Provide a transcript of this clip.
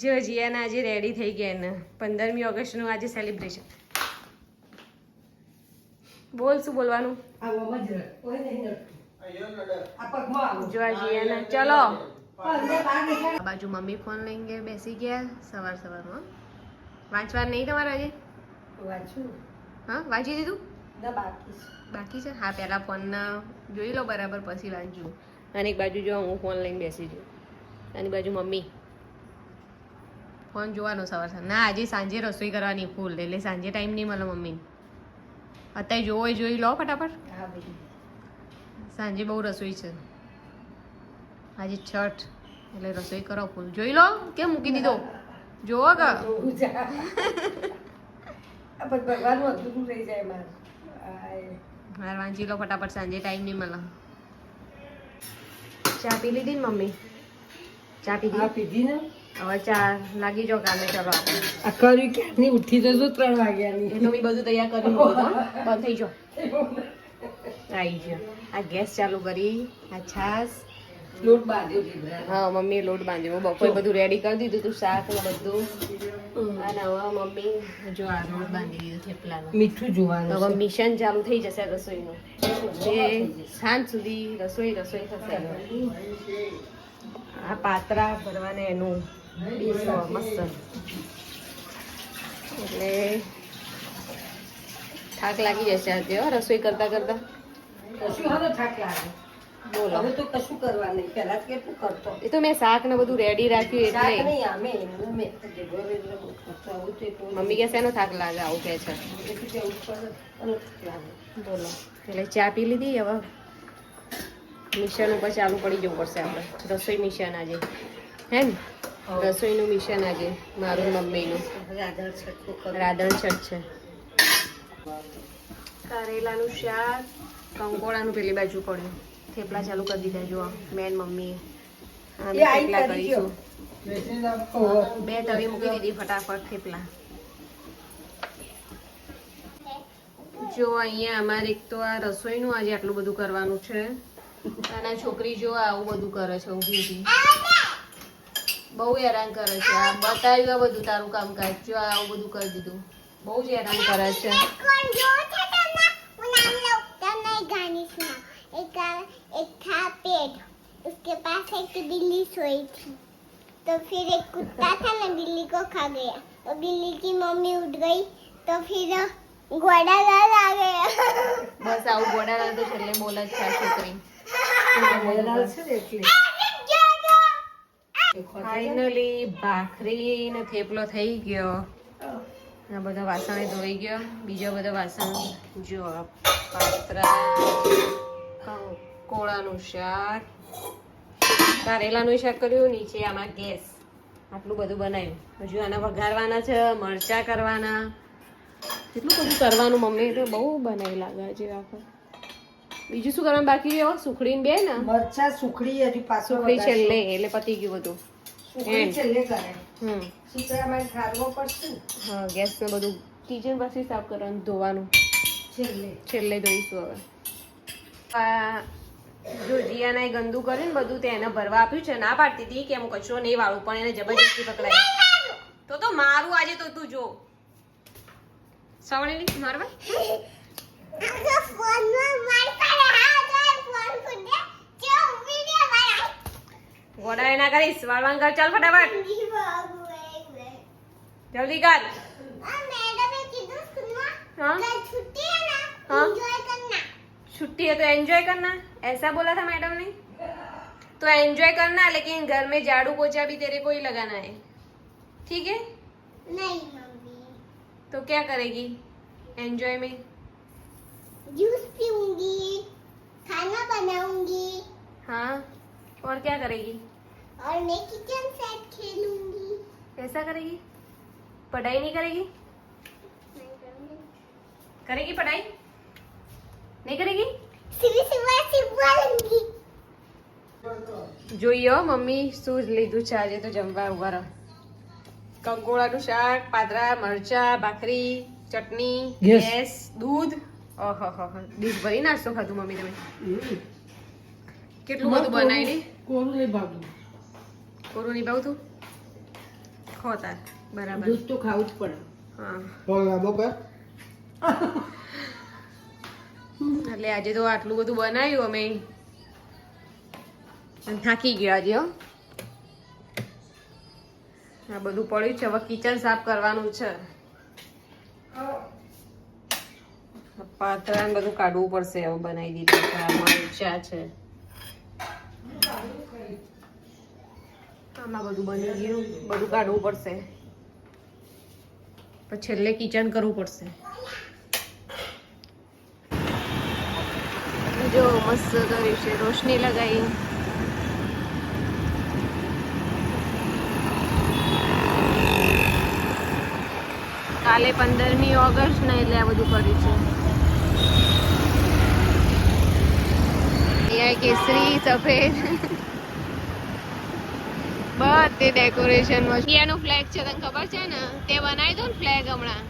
જો જીયાના આજે રેડી થઈ ગયા એના. પંદરમી ઓગસ્ટનું આજે સેલિબ્રેશન બોલ શું બોલવાનું? જ. આ જીયાના. ચલો. બાજુ મમ્મી ફોન લઈને ગયા બેસી ગયા સવાર સવારમાં વાંચવા નહીં તમારે આજે? વાંચું. હા વાંચી દીધું? બાકી છે. બાકી છે? હા પહેલાં ફોન જોઈ લો બરાબર પછી વાંચજો અને એક બાજુ જો હું ફોન લઈને બેસી જઉં આની બાજુ મમ્મી. ફોન જોવાનો સવાર સવાર ના આજે સાંજે રસોઈ કરવાની ફૂલ એટલે સાંજે ટાઈમ નહીં મળે મમ્મી અત્યારે જોવો જોઈ લો ફટાફટ. સાંજે બહુ રસોઈ છે. આજે છઠ એટલે રસોઈ કરો ફૂલ જોઈ લો કેમ મૂકી દીધો? જોવો કે? મારે. વાંચી લો ફટાફટ સાંજે ટાઈમ નહીં મળે. ચા પી લીધી ને મમ્મી? ચા પી પીધી ને? હવે ચા લાગી જાઓ કામે ચલો આપણે. આ કર્યું ક્યારની ઉઠી તો ત્રણ વાગ્યાની? તો બધું તૈયાર કર્યું બંધ થઈ જાઓ. આવી ગયો. આ ગેસ ચાલુ કરી આ છાશ. લોટ બાંધ્યો. હા મમ્મીએ લોટ બાંધ્યો. બપોરે બધું રેડી કરી દીધું તું શાક ને બધું. અને હવે મમ્મી જો આ લોટ બાંધી દીધો થેપલાનો. મીઠું જોવાનું હવે મિશન ચાલુ થઈ જશે રસોઈનું. જે સાંજ સુધી રસોઈ રસોઈ થશે. આ પાત્રા ભરવાને એનું. પીસો મસ્ત એટલે થાક લાગી જશે આજે હો, રસોઈ કરતા કરતા. કશું હવે થાક લાગે. બોલો. હવે તો કશું કરવા નહીં. પહેલા તો કેટલું કરતો. એ તો મેં શાક ને બધું રેડી રાખ્યું એટલે. નહીં મમ્મી કે શેનો થાક લાગે આવું કે છે બોલો. એટલે ચા પી લીધી હવે? મિશન ઉપર ચાલુ પડી જવું પડશે આપણે. રસોઈ મિશન આજે. હે ને રસોઈનું મિશન આજે મારું ને મમ્મીનું. રાધણ છઠ છે. કારેલાનું શાક કંકોડાનું પેલી બાજુ પડ્યું. થેપલા ચાલુ કરી દીધા જો મેન મમ્મીએ. થેપલા કરીશું. બે તવી મૂકી દીધી ફટાફટ થેપલા. જો અહીંયા અમારે એક તો આ રસોઈનું આજે આટલું બધું કરવાનું છે. નાના છોકરી જો આવું બધું કરે છે ઊભી ઊભી. બહુ હેરાન કરે છે આ બતાવ્યું આ બધું તારું કામકાજ જો આ આવું બધું કરી દીધું બહુ જ હેરાન કરે છે कौन जो था ना वो नाम लगता नहीं गाने सुना एक एक था पेड़ उसके पास एक बिल्ली सोई थी तो फिर एक कुत्ता था ना बिल्ली को खा गया तो बिल्ली की मम्मी उठ गई तो फिर घोड़ा लाल आ गया બસ આવું ગોડાના તો છેલ્લે બોલ જ છે આ છોકરી મેદાન છે ને એટલે. ફાઇનલી ભાખરી ને થેપલો થઈ ગયો. આ બધા વાસણ ધોઈ ગયો. બીજો બધો વાસણ, જો પાત્રા કોળાનું શાક, કારેલાનું શાક કર્યું, નીચે આમાં ગેસ. આટલું બધું બનાવ્યું. હજુ આના વઘારવાના છે, મરચા કરવાના. કેટલું બધું કરવાનું મમ્મી તો બહુ બનાવી લાગે છે આખો બીજું શું કરવાનું બાકી રહ્યો? સુખડીને બે ને? મરચા સુખડી હજી પાછો સુખડી છેલ્લે એટલે પતી ગયું બધું. સુખડી છેલ્લે કરે હમ. શીતળામાં ઠારવો પડશે. હા ગેસ ને બધું કિચન પછી સાફ કરવાનું ધોવાનું. છેલ્લે. છેલ્લે ધોઈશું હવે. જો જીયાના ગંદુ કર્યું ને બધું તે એને ભરવા આપ્યું છે ના પાડતી હતી કે હું કચરો નહીં વાળું પણ એને જબરજસ્તી પકડાય તો તો મારું આજે તો તું જો. સવણેલી મારવા? કરીશ વાળવાન કર ચાલ ફટાફટ જલ્દી કર मैडम ने किधर सुनवा हाँ कल छुट्टी है ना हाँ। एंजॉय करना छुट्टी है तो एंजॉय करना ऐसा बोला था मैडम ने तो एंजॉय करना लेकिन घर में झाड़ू पोछा भी तेरे को ही लगाना है ठीक है नहीं मम्मी तो क्या करेगी एंजॉय में जूस पीऊंगी खाना बनाऊंगी हाँ और क्या करेगी और मैं किचन सेट खेलूंगी ऐसा करेगी पढ़ाई नहीं करेगी नहीं करूंगी करेगी पढ़ाई नहीं करेगी सिर्फ सिर्फ सिर्फ बोलूंगी જોઈએ હો મમ્મી શું જ લીધું છે આજે તો જમવા ઉભા રહો કંકોડાનું શાક પાતરા મરચા ભાખરી ચટણી Yes. ગેસ દૂધ ઓહો હો ડીશ ભરી નાસ્તો ખાધું મમ્મી તમે કેટલું બધું બનાવી કોરું નહીં ભાગતું કોરું નહીં ભાવતું? ખો તાર બરાબર. દૂધ તો ખાવું જ પડે. હા. લાંબો કર. એટલે આજે તો આટલું બધું બનાવ્યું અમે. થાકી ગયા આજે હો. આ બધું પડ્યું છે હવે કિચન સાફ કરવાનું છે. પાતળા ને બધું કાઢવું પડશે હવે બનાવી દીધું છે આ છે. આમાં બધું બની ગયું. બધું કાઢવું પડશે. પછી છેલ્લે કિચન કરવું પડશે. જો મસ્ત કર્યું છે રોશની લગાવી કાલે પંદરમી ઓગસ્ટ ને એટલે આ બધું કર્યું છે. અહીંયા કેસરી સફેદ. બધે ડેકોરેશનમાં ઇન્ડિયાનું ફ્લેગ છે, તને ખબર છે ને? તે બનાવી દો ને ફ્લેગ હમણાં?